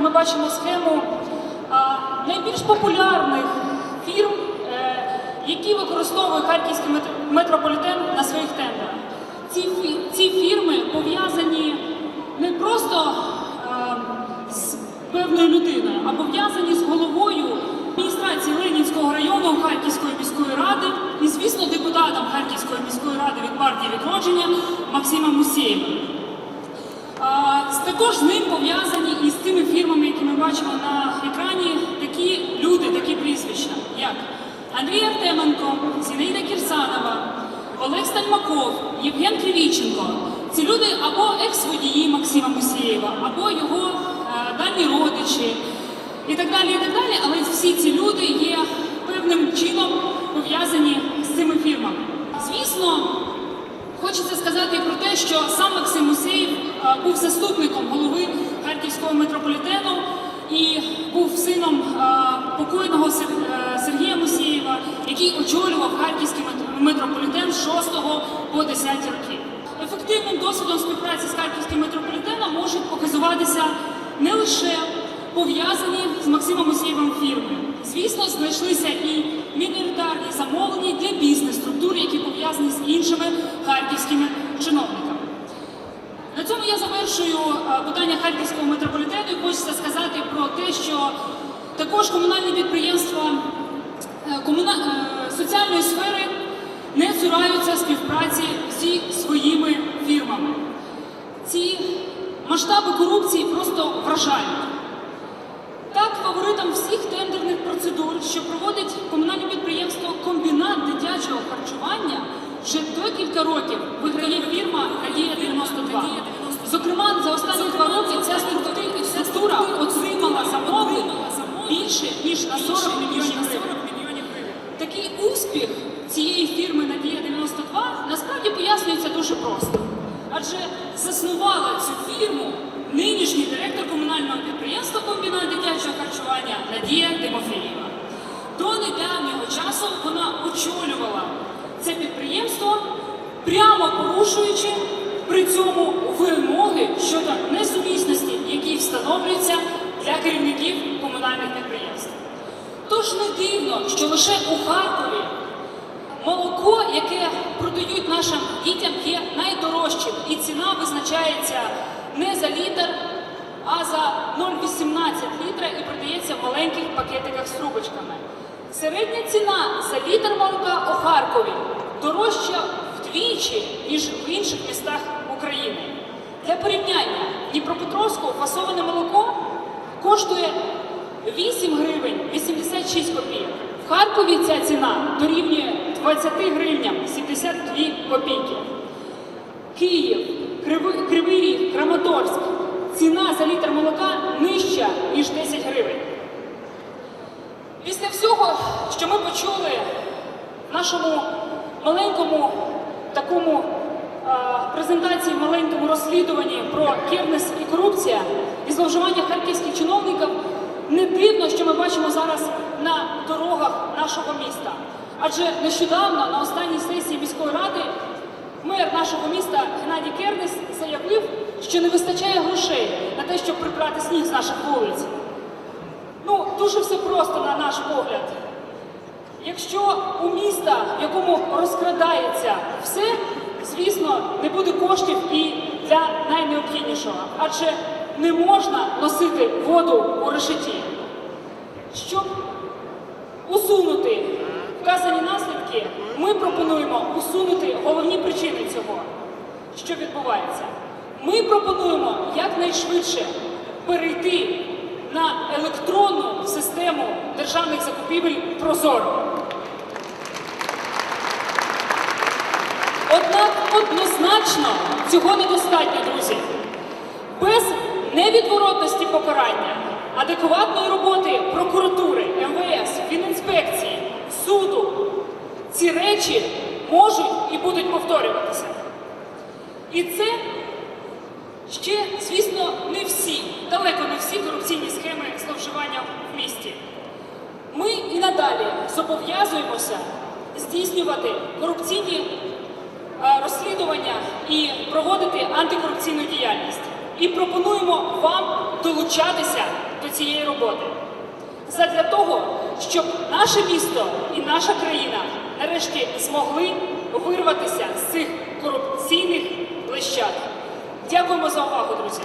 ми бачимо схему найбільш популярних фірм, е, які використовує харківський метрополітен на своїх тендерах. Ці, ці фірми пов'язані не просто е, з певною людиною, а пов'язані з головою адміністрації Ленінського району Харківської міської ради і, звісно, депутатом Харківської міської ради від партії відродження Максимом Мусєєвим. Також з ним пов'язані бачимо на екрані, такі люди, такі прізвища, як Андрій Артеменко, Зінаїда Кірсанова, Олег Стальмаков, Євген Кривіченко. Ці люди або екс-водії Максима Мусієва, або його е, дальні родичі і так далі, і так далі. Але всі ці люди є певним чином пов'язані з цими фірмами. Звісно, Хочеться сказати про те, що сам Максим Мусеєв е, був заступником голови Харківського метрополітену і був сином е, покойного е, Сергія Мусієва, який очолював Харківський мет- метрополітен з 6 по 10 роки. Ефективним досвідом співпраці з Харківським метрополітеном можуть показуватися не лише пов'язані з Максимом Мусієвим фірми. Звісно, знайшлися і міноритарні замовлення для бізнес-структур, які пов'язані з іншими харківськими чиновниками. Цьому я завершую е, питання харківського метрополітену і хочеться сказати про те, що також комунальні підприємства е, комуна- е, соціальної сфери не цураються співпраці зі своїми фірмами. Ці масштаби корупції просто вражають. Так, фаворитом всіх більше ніж на 40 мільйонів гривень. Такий успіх цієї фірми Надія 92 насправді пояснюється дуже просто. Адже заснувала цю фірму нинішній директор комунального підприємства комбінат дитячого харчування Надія Тимофєєва. До недавнього часу вона очолювала це підприємство, прямо порушуючи при цьому вимоги щодо Не дивно, що лише у Харкові молоко, яке продають нашим дітям, є найдорожчим, і ціна визначається не за літр, а за 0,18 літра і продається в маленьких пакетиках з трубочками. Середня ціна за літр молока у Харкові дорожча вдвічі, ніж в інших містах України. Для порівняння Дніпропетровського фасоване молоко коштує 8 гривень 86 копійок. В Харкові ця ціна дорівнює 20 гривням 72 копійки. Київ, Кривий, Ріг, Краматорськ. Ціна за літр молока нижча, ніж 10 гривень. Після всього, що ми почули в нашому маленькому такому презентації, маленькому розслідуванні про кернес і корупція і зловживання харківських чиновників, дивно, що ми бачимо зараз на дорогах нашого міста. Адже нещодавно на останній сесії міської ради мер нашого міста Геннадій Кернес заявив, що не вистачає грошей на те, щоб прибрати сніг з наших вулиць. Ну, дуже все просто на наш погляд. Якщо у міста, в якому розкрадається все, звісно, не буде коштів і для найнеобхіднішого, адже не можна носити воду у решеті. Щоб усунути вказані наслідки, ми пропонуємо усунути головні причини цього, що відбувається. Ми пропонуємо якнайшвидше перейти на електронну систему державних закупівель Прозоро. Однак однозначно цього недостатньо, друзі. Без невідворотності покарання, адекватної роботи прокуратури, МВС, Фінінспекції, суду ці речі можуть і будуть повторюватися. І це ще, звісно, не всі, далеко не всі корупційні схеми зловживання в місті. Ми і надалі зобов'язуємося здійснювати корупційні е, розслідування і проводити антикорупційну діяльність. І пропонуємо вам долучатися до цієї роботи. Задля того, щоб наше місто і наша країна нарешті змогли вирватися з цих корупційних лищат. Дякуємо за увагу, друзі.